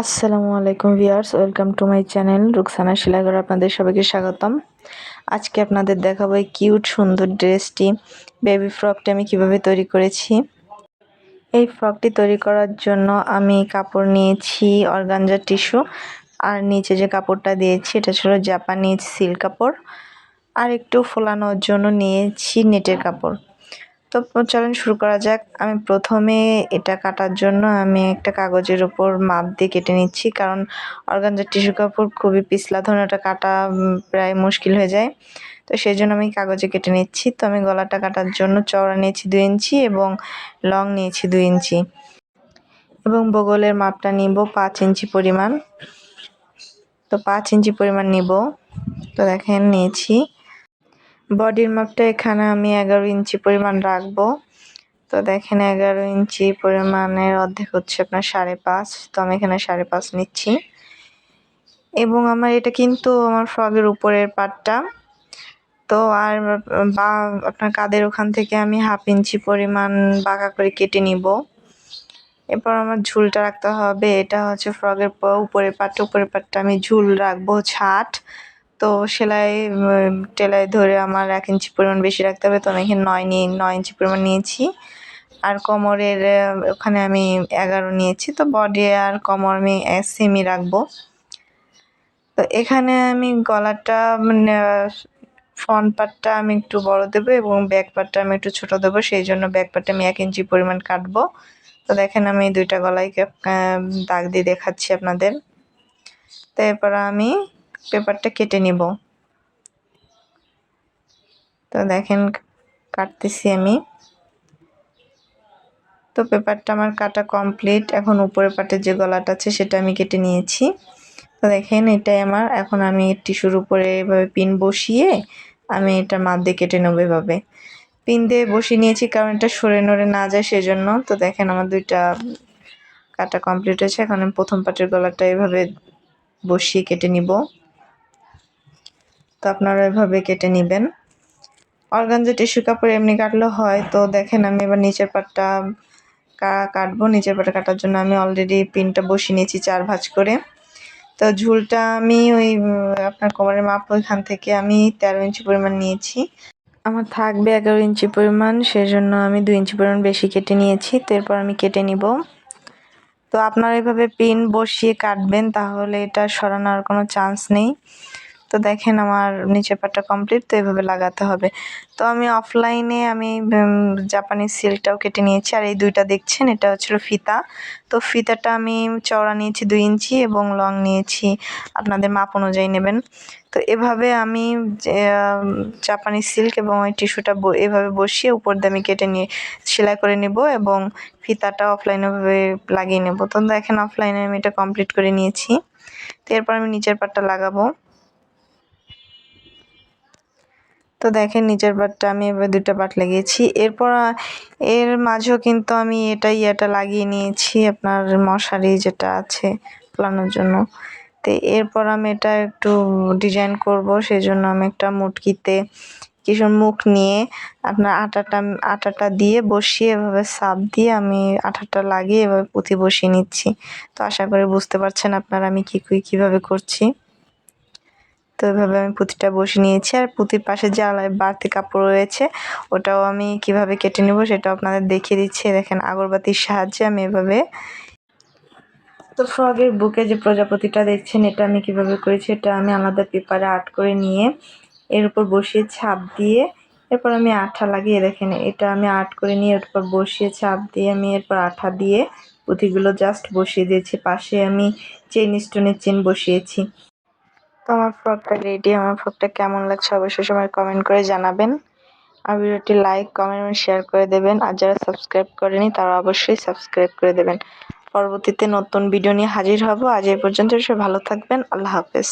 আসসালামু আলাইকুম viewers, welcome to my channel Ruksana শিলাগর আপনাদের সবাইকে স্বাগতম। আজকে আপনাদের দেখাবো এই কিউট সুন্দর ড্রেসটি, বেবি ফ্রকটি আমি কীভাবে তৈরি করেছি। এই ফ্রকটি তৈরি করার জন্য আমি কাপড় নিয়েছি অর্গানজা টিস্যু, আর নিচে যে কাপড়টা দিয়েছি এটা ছিল জাপানিজ সিল্ক কাপড়, আর একটু ফোলানোর জন্য নিয়েছি নেটের কাপড়। তো চলেন শুরু করা যাক। আমি প্রথমে এটা কাটার জন্য আমি একটা কাগজের ওপর মাপ দিয়ে কেটে নিচ্ছি, কারণ অর্গানজার টিস্যু কাপড় খুবই পিছলা ধরনের ওটা কাটা প্রায় মুশকিল হয়ে যায়। তো সেই জন্য আমি কাগজে কেটে নিচ্ছি। তো আমি গলাটা কাটার জন্য চওড়া নিয়েছি দুই ইঞ্চি এবং লং নিয়েছি দুই ইঞ্চি। এবং বগলের মাপটা নিব পাঁচ ইঞ্চি পরিমাণ। তো পাঁচ ইঞ্চি পরিমাণ নিব। তো দেখেন, নিয়েছি। বডির মাপটা এখানে আমি এগারো ইঞ্চি পরিমাণ রাখব। তো দেখেন এগারো ইঞ্চি পরিমাণের অর্ধেক হচ্ছে আপনার সাড়ে পাঁচ। তো আমি এখানে সাড়ে পাঁচ নিচ্ছি। এবং আমার এটা কিন্তু আমার ফ্রগের উপরের পাটটা। তো আর বা আপনার কাদের ওখান থেকে আমি হাফ ইঞ্চি পরিমাণ বাঁকা করে কেটে নিব। এরপর আমার ঝুলটা রাখতে হবে। এটা হচ্ছে ফ্রগের উপরের পাটটা। উপরের পাটটা আমি ঝুল রাখব ছাট। তো সেলাই টেলাই ধরে আমার এক ইঞ্চি পরিমাণ বেশি রাখতে হবে। তো আমি এখানে নয় নিয়ে, নয় ইঞ্চি পরিমাণ নিয়েছি। আর কোমরের ওখানে আমি এগারো নিয়েছি। তো বডি আর কোমর আমি সেমি রাখব। তো এখানে আমি গলাটা মানে ফ্রন্ট পার্টটা আমি একটু বড় দেবো এবং ব্যাক পার্টটা আমি একটু ছোট দেবো। সেই জন্য ব্যাক পার্টটা আমি এক ইঞ্চি পরিমাণ কাটবো। তো দেখেন আমি দুইটা গলায় দাগ দিয়ে দেখাচ্ছি আপনাদের। তো এরপর আমি পেপারটা কেটে নিব। তো দেখেন, কাটতেছি আমি। তো পেপারটা আমার কাটা কমপ্লিট। এখন উপরে পাটের যে গলাটা আছে, সেটা আমি কেটে নিয়েছি। তো দেখেন, এটাই আমার। এখন আমি টিস্যুর উপরে এভাবে পিন বসিয়ে আমি এটা মাপ দিয়ে কেটে নেব এভাবে। পিন দিয়ে বসিয়ে নিয়েছি কারণ এটা সরে নড়ে না যায় সেজন্য। তো দেখেন, আমার দুইটা কাটা কমপ্লিট হয়েছে। এখন আমি প্রথম পাটের গলাটা এভাবে বসিয়ে কেটে নিব। তো আপনারা এভাবে কেটে নেবেন। অর্গানজা টিস্যু কাপড় এমনি কাটলেও হয়, তো দেখেন আমি এবার নিচের পাটটা কাটবো। নিচের পাটটা কাটার জন্য আমি অলরেডি পিনটা বসিয়ে নিয়েছি চার ভাঁজ করে। তো ঝুলটা আমি ওই, আপনার কোমরের মাপ ওইখান থেকে আমি তেরো ইঞ্চি পরিমাণ নিয়েছি। আমার থাকবে এগারো ইঞ্চি পরিমাণ, সেজন্য আমি দুই ইঞ্চি পরিমাণ বেশি কেটে নিয়েছি। তো এরপর আমি কেটে নিব। তো আপনারা এভাবে পিন বসিয়ে কাটবেন, তাহলে এটা সরানোর কোনো চান্স নেই। তো দেখেন আমার নিচের পাটটা কমপ্লিট তো এভাবে লাগাতে হবে। তো আমি অফলাইনে আমি জাপানি সিল্কটাও কেটে নিয়েছি, আর এই দুইটা দেখছেন, এটা হচ্ছিল ফিতা। তো ফিতাটা আমি চওড়া নিয়েছি দুই ইঞ্চি এবং লং নিয়েছি, আপনাদের মাপ অনুযায়ী নেবেন। তো এভাবে আমি জাপানি সিল্ক এবং ওই টিস্যুটা এভাবে বসিয়ে উপর দিয়ে আমি কেটে নিয়ে, সেলাই করে নেব এবং ফিতাটা অফলাইনেভাবে লাগিয়ে নেব। তো দেখেন অফলাইনে আমি এটা কমপ্লিট করে নিয়েছি। তো এরপর আমি নিচের পাটটা লাগাবো। তো দেখেন নিচের পাটটা আমি এবার দুটা পাট লাগিয়েছি। এরপর এর মাঝেও কিন্তু আমি এটা লাগিয়ে নিয়েছি, আপনার মশারি যেটা আছে ফোলানোর জন্য। তো এরপর আমি এটা একটু ডিজাইন করব সেই জন্য আমি একটা মুটকিতে কিছু মুখ নিয়ে আপনার আটাটা আটাটা দিয়ে বসিয়ে এভাবে সাপ দিয়ে আমি আটাটা লাগিয়ে এভাবে পুঁথি বসিয়ে নিচ্ছি। তো আশা করি বুঝতে পারছেন আপনারা আমি কী কী, কীভাবে করছি। তো এভাবে আমি পুঁতিটা বসে নিয়েছি আর পুঁতির পাশে যে আলায় বাড়তি কাপড় রয়েছে, ওটাও আমি কীভাবে কেটে নেব সেটাও আপনাদের দেখিয়ে দিচ্ছি। দেখেন, আগরবাতির সাহায্যে আমি এভাবে তো ফ্রগের বুকে যে প্রজাপতিটা দেখছেন, এটা আমি কীভাবে করেছি এটা আমি আলাদা পেপারে আর্ট করে নিয়ে এর উপর বসিয়ে ছাপ দিয়ে এরপর আমি আঠা লাগিয়ে, দেখেন, এটা আমি আর্ট করে নিয়ে এর উপর বসিয়ে ছাপ দিয়ে আমি এরপর আঠা দিয়ে পুঁথিগুলো জাস্ট বসিয়ে দিয়েছি। পাশে আমি চেন স্টোনের চেন বসিয়েছি। তো আমার ফ্রকটা রেডি আমার ফ্রকটা কেমন লাগছে অবশ্যই সবাই কমেন্ট করে জানাবেন। আর ভিডিওটি লাইক কমেন্ট এবং শেয়ার করে দেবেন। আর যারা সাবস্ক্রাইব করেনি, তারা অবশ্যই সাবস্ক্রাইব করে দেবেন। পরবর্তীতে নতুন ভিডিও নিয়ে হাজির হব। আজ এ পর্যন্ত সবাই ভালো থাকবেন। আল্লাহ হাফেজ।